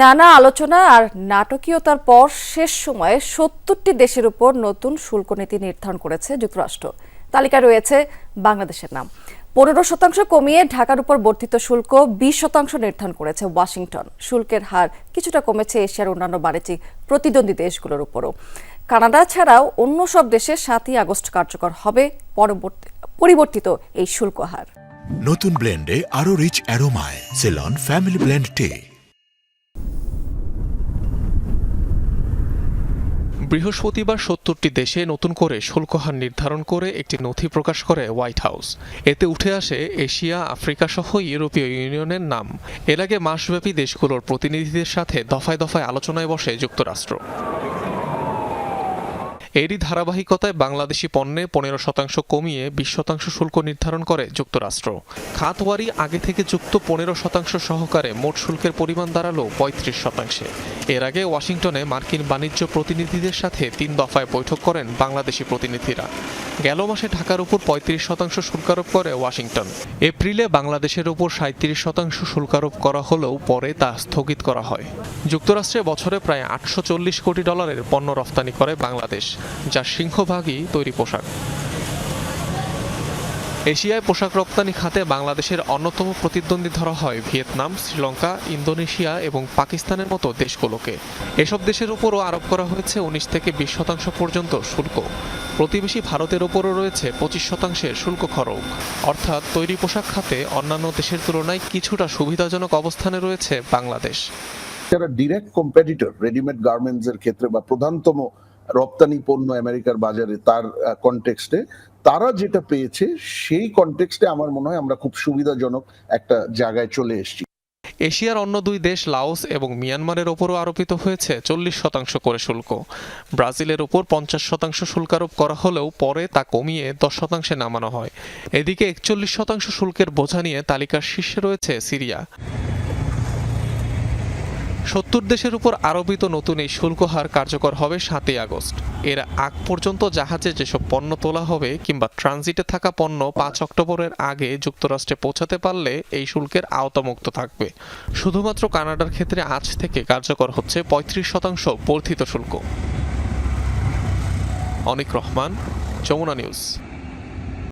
নানা আলোচনা আর নাটকীয়তার পর শেষ সময়ে সত্তরটি দেশের উপর নতুন শুল্ক নীতি নির্ধারণ করেছে যুক্তরাষ্ট্র। তালিকায় রয়েছে বাংলাদেশের নাম। পনেরো শতাংশ কমিয়ে ঢাকার উপর বর্ধিত শুল্ক বিশ শতাংশ নির্ধারণ করেছে ওয়াশিংটন। শুল্কের হার কিছুটা কমেছে এশিয়ার অন্যান্য বাণিজ্যিক প্রতিদ্বন্দ্বী দেশগুলোর উপরও। কানাডা ছাড়াও অন্য সব দেশে সাতই আগস্ট কার্যকর হবে পরবর্তী পরিবর্তিত এই শুল্ক হার। নতুন ব্লেন্ডে আরও রিচ অ্যারোমায়। সেলন ফ্যামিলি ব্লেন্ড টে। বৃহস্পতিবার সত্তরটি দেশে নতুন করে শুল্কহার নির্ধারণ করে একটি নথি প্রকাশ করে হোয়াইট হাউস। এতে উঠে আসে এশিয়া, আফ্রিকা সহ ইউরোপীয় ইউনিয়নের নাম। এর আগে মাসব্যাপী দেশগুলোর প্রতিনিধিদের সাথে দফায় দফায় আলোচনায় বসে যুক্তরাষ্ট্র। এরই ধারাবাহিকতায় বাংলাদেশি পণ্যে পনেরো শতাংশ কমিয়ে বিশ শতাংশ শুল্ক নির্ধারণ করে যুক্তরাষ্ট্র। খাতওয়ারি আগে থেকে যুক্ত পনেরো শতাংশ সহকারে মোট শুল্কের পরিমাণ দাঁড়াল পঁয়ত্রিশ শতাংশে। এর আগে ওয়াশিংটনে মার্কিন বাণিজ্য প্রতিনিধিদের সাথে তিন দফায় বৈঠক করেন বাংলাদেশি প্রতিনিধিরা। গেল মাসে ঢাকার উপর পঁয়ত্রিশ শতাংশ শুল্কারোপ করে ওয়াশিংটন। এপ্রিলে বাংলাদেশের উপর সাঁত্রিশ শতাংশ শুল্কারোপ করা হলেও পরে তা স্থগিত করা হয়। যুক্তরাষ্ট্রে বছরে প্রায় আটশো চল্লিশ কোটি ডলারের পণ্য রফতানি করে বাংলাদেশ যার সিংহভাগই তৈরি পোশাক। এশিয়ায় পোশাক রপ্তানি খাতে বাংলাদেশের অন্যতম প্রতিদ্বন্দ্বী ধরা হয় ভিয়েতনাম, শ্রীলঙ্কা, ইন্দোনেশিয়া এবং পাকিস্তানের মতো দেশগুলোকে। এসব দেশের উপরও আরোপ করা হয়েছে উনিশ থেকে বিশ শতাংশ পর্যন্ত শুল্ক। প্রতিবেশী ভারতের ওপরও রয়েছে পঁচিশ শতাংশের শুল্ক খরচ। অর্থাৎ তৈরি পোশাক খাতে অন্যান্য দেশের তুলনায় কিছুটা সুবিধাজনক অবস্থানে রয়েছে বাংলাদেশ। যারা ডিরেক্ট কম্পিটিটর রেডিমেড গার্মেন্টস এর ক্ষেত্রে বা প্রধানতম রপ্তানি পণ্য আমেরিকার বাজারে তার কনটেক্সটে তারা যেটা পেয়েছে, সেই কনটেক্সটে আমার মনে হয় আমরা খুব সুবিধাজনক একটা জায়গায় চলে এসেছি। এশিয়ার অন্য দুই দেশ, লাওস এবং মিয়ানমারের ওপরও আরোপিত হয়েছে চল্লিশ শতাংশ করে শুল্ক। ব্রাজিলের ওপর পঞ্চাশ শতাংশ শুল্কারোপ করা হলেও পরে তা কমিয়ে দশ শতাংশে নামানো হয়। এদিকে একচল্লিশ শতাংশ শুল্কের বোঝা নিয়ে তালিকার শীর্ষে রয়েছে সিরিয়া। সত্তর দেশের উপর আরোপিত নতুন এই শুল্ক হার কার্যকর হবে সাতই আগস্ট। এর আগ পর্যন্ত জাহাজে যেসব পণ্য তোলা হবে কিংবা ট্রানজিটে থাকা পণ্য পাঁচ অক্টোবরের আগে যুক্তরাষ্ট্রে পৌঁছাতে পারলে এই শুল্কের আওতামুক্ত থাকবে। শুধুমাত্র কানাডার ক্ষেত্রে আজ থেকে কার্যকর হচ্ছে পঁয়ত্রিশ শতাংশ বর্ধিত শুল্ক। অনিক রহমান, যমুনা নিউজ।